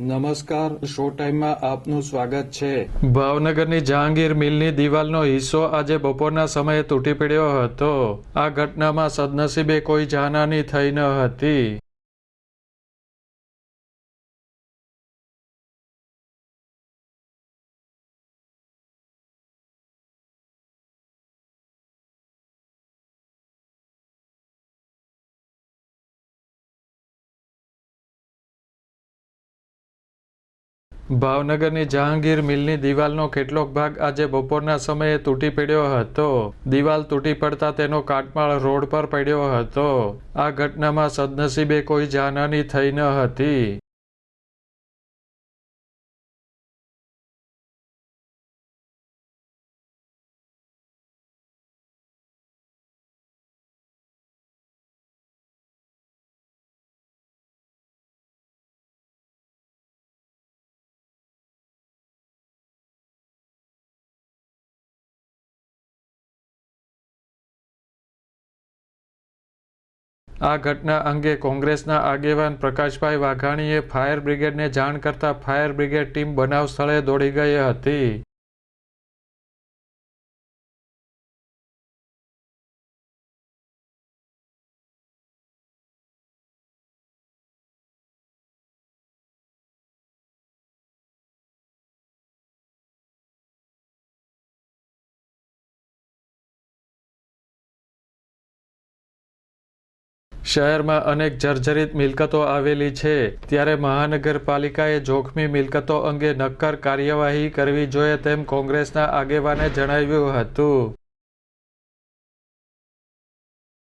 નમસ્કાર શો ટાઈમમાં આપનું સ્વાગત છે. ભાવનગરની જહાંગીર મિલની દિવાલનો હિસ્સો આજે બપોરના સમયે તૂટી પડ્યો હતો. આ ઘટનામાં સદનસીબે કોઈ જાનહાની થઈ ન હતી. ભાવનગરની જહાંગીર મિલની દિવાલનો કેટલોક ભાગ આજે બપોરના સમયે તૂટી પડ્યો હતો. દિવાલ તૂટી પડતા તેનો કાટમાળ રોડ પર પડ્યો હતો. આ ઘટનામાં સદનસીબે કોઈ જાનહાની થઈ ન હતી. આ ઘટના અંગે કોંગ્રેસના આગેવાન પ્રકાશભાઈ વાઘાણીએ ફાયર બ્રિગેડને જાણ કરતા ફાયર બ્રિગેડ ટીમ બનાવ સ્થળે દોડી ગઈ હતી. શહેરમાં અનેક જર્જરિત મિલકતો આવેલી છે. ત્યારે મહાનગરપાલિકાએ જોખમી મિલકતો અંગે નક્કર કાર્યવાહી કરવી જોઈએ તેમ કોંગ્રેસના આગેવાને જણાવ્યું હતું.